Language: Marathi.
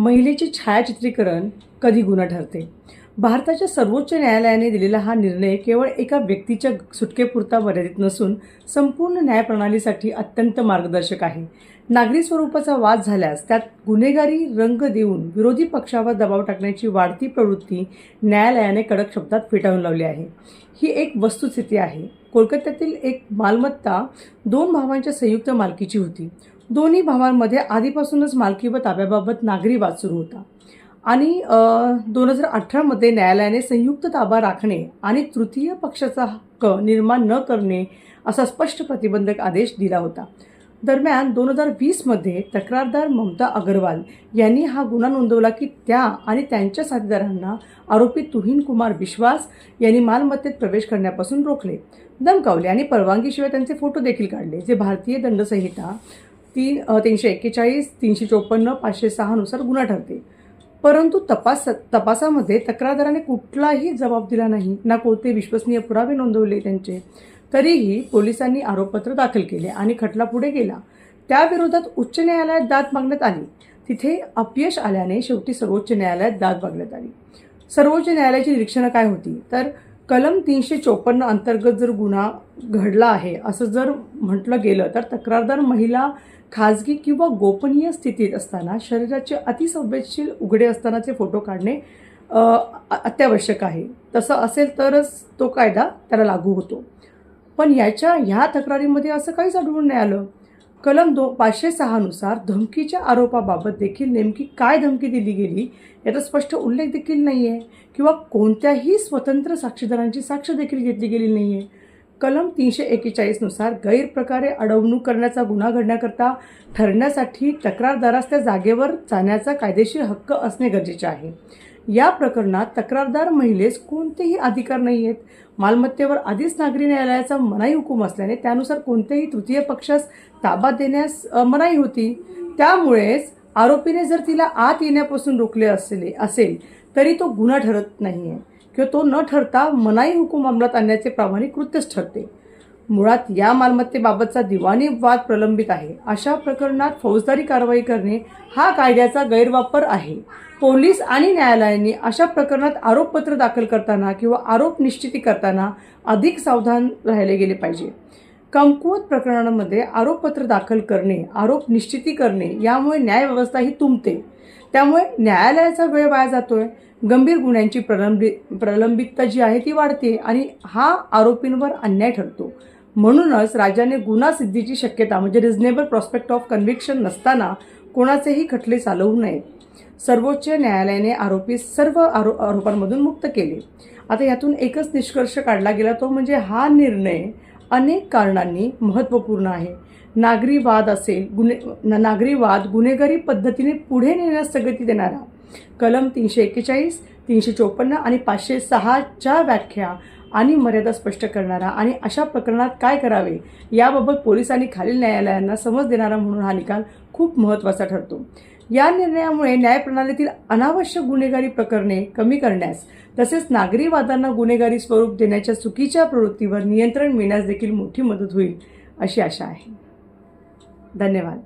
महिलेचे छायाचित्रीकरण कधी गुन्हा ठरते? भारताच्या सर्वोच्च न्यायालयाने दिलेला हा निर्णय केवळ एका व्यक्तीच्या सुटकेपुरता मर्यादित नसून संपूर्ण न्यायप्रणालीसाठी अत्यंत मार्गदर्शक आहे. नागरी स्वरूपाचा वाद झाल्यास त्यात गुन्हेगारी रंग देऊन विरोधी पक्षावर दबाव टाकण्याची वाढती प्रवृत्ती न्यायालयाने कडक शब्दात फेटाळून लावली आहे. ही एक वस्तुस्थिती आहे. कोलकात्यातील एक मालमत्ता दोन भावांच्या संयुक्त मालकीची होती. दोन्ही भावांमध्ये आधीपासूनच मालकी व ताब्याबाबत नागरी वाद सुरू होता. आणि दोन हजार अठरामध्ये न्यायालयाने संयुक्त ताबा राखणे आणि तृतीय पक्षाचा हक्क निर्माण न करणे असा स्पष्ट प्रतिबंधक आदेश दिला होता. दरम्यान दोन हजार वीसमध्ये तक्रारदार ममता अग्रवाल यांनी हा गुन्हा नोंदवला की त्या आणि त्यांच्या साथीदारांना आरोपी तुहीन कुमार विश्वास यांनी मालमत्तेत प्रवेश करण्यापासून रोखले. दमकावले आणि परवानगीशिवाय त्यांचे फोटो देखील काढले जे भारतीय दंडसंहिता तीन तीनशे एक्केचाळीस तीनशे चोपन्न पाचशे सहानुसार गुन्हा ठरते. परंतु तपास तपासामध्ये तक्रारदाराने कुठलाही जबाब दिला नाही ना कोणते विश्वसनीय पुरावे नोंदवले त्यांचे तरीही पोलिसांनी आरोपपत्र दाखल केले आणि खटला पुढे गेला. त्याविरोधात उच्च न्यायालयात दाद मागण्यात आली. तिथे अपयश आल्याने शेवटी सर्वोच्च न्यायालयात दाद मागण्यात आली. सर्वोच्च न्यायालयाची निरीक्षणं काय होती? तर कलम तीनशे चोपन्न अंतर्गत जर गुन्हा घडला आहे असं जर म्हटलं गेलं तर तक्रारदार महिला खाजगी किंवा गोपनीय स्थितीत असताना शरीराचे अतिसंवेदशील उघडे असतानाचे फोटो काढणे अत्यावश्यक आहे. तसं असेल तरच तो कायदा त्याला लागू होतो. पण याच्या ह्या तक्रारीमध्ये असं काहीच आढळून नाही आलं. कलम दो पाचशे सहानुसार धमकीच्या आरोपाबाबत देखील नेमकी काय धमकी दिली गेली याचा स्पष्ट उल्लेख देखील नाही आहे किंवा कोणत्याही स्वतंत्र साक्षीदारांची साक्ष देखील घेतली गेली नाही आहे कलम तीनशे एकेचाळीसनुसार गैरप्रकारे अडवणूक करण्याचा गुन्हा घडण्याकरता ठरण्यासाठी तक्रारदारास त्या जागेवर जाण्याचा कायदेशीर हक्क असणे गरजेचे आहे. या प्रकरणात तक्रारदार महिलेस कोणतेही अधिकार नाही आहेत मालमत्तेवर आधीच नागरी न्यायालयाचा मनाई हुकूम असल्याने त्यानुसार कोणत्याही तृतीय पक्षास ताबा देण्यास मनाई होती. त्यामुळेच आरोपीने जर तिला आत येण्यापासून रोखले असले असेल तरी तो गुन्हा ठरत नाही आहे किंवा तो न ठरता मनाई हुकूम अंमलात आणण्याचे प्रामाणिक कृत्यच ठरते. मुळात या मालमत्तेबाबतचा दिवाणी वाद प्रलंबित आहे. अशा प्रकरणात फौजदारी कारवाई करणे हा कायद्याचा गैरवापर आहे. पोलीस आणि न्यायालयांनी अशा प्रकरणात आरोपपत्र दाखल करताना किंवा आरोप निश्चिती करताना अधिक सावधान राहिले गेले पाहिजे. कमकुवत प्रकरणांमध्ये आरोपपत्र दाखल करणे आरोप निश्चिती करणे यामुळे न्यायव्यवस्था ही तुंबते. त्यामुळे न्यायालयाचा वेळ वाया जातोय. गंभीर गुन्ह्यांची प्रलंबि प्रलंबितता जी आहे ती वाढते आणि हा आरोपींवर अन्याय ठरतो. म्हणूनच राजाने गुन्हा सिद्धीची शक्यता म्हणजे रिझनेबल प्रॉस्पेक्ट ऑफ कन्व्हिक्शन नसताना कोणाचेही खटले चालवू नयेत सर्वोच्च न्यायालयाने आरोपी सर्व आरो आरोपांमधून मुक्त केले. आता यातून एकच निष्कर्ष काढला गेला तो म्हणजे हा निर्णय अनेक कारणांनी महत्त्वपूर्ण आहे. नागरी वाद असेल गुन्हे नागरी वाद गुन्हेगारी पद्धतीने पुढे नेण्यास स्थगिती देणारा. कलम तीनशे एक्केचाळीस तीनशे चोपन्न आणि पाचशे सहाच्या व्याख्या आणि मर्यादा स्पष्ट करणारा आणि अशा प्रकरणात काय करावे याबाबत पोलिसांनी खालील न्यायालयांना समज देणारा म्हणून हा निकाल खूप महत्त्वाचा ठरतो. या निर्णयामुळे न्यायप्रणालीतील अनावश्यक गुन्हेगारी प्रकरणे कमी करण्यास तसेच नागरी वादांना गुन्हेगारी स्वरूप देण्याच्या चुकीच्या प्रवृत्तीवर नियंत्रण मिळण्यास देखील मोठी मदत होईल अशी आशा आहे. धन्यवाद.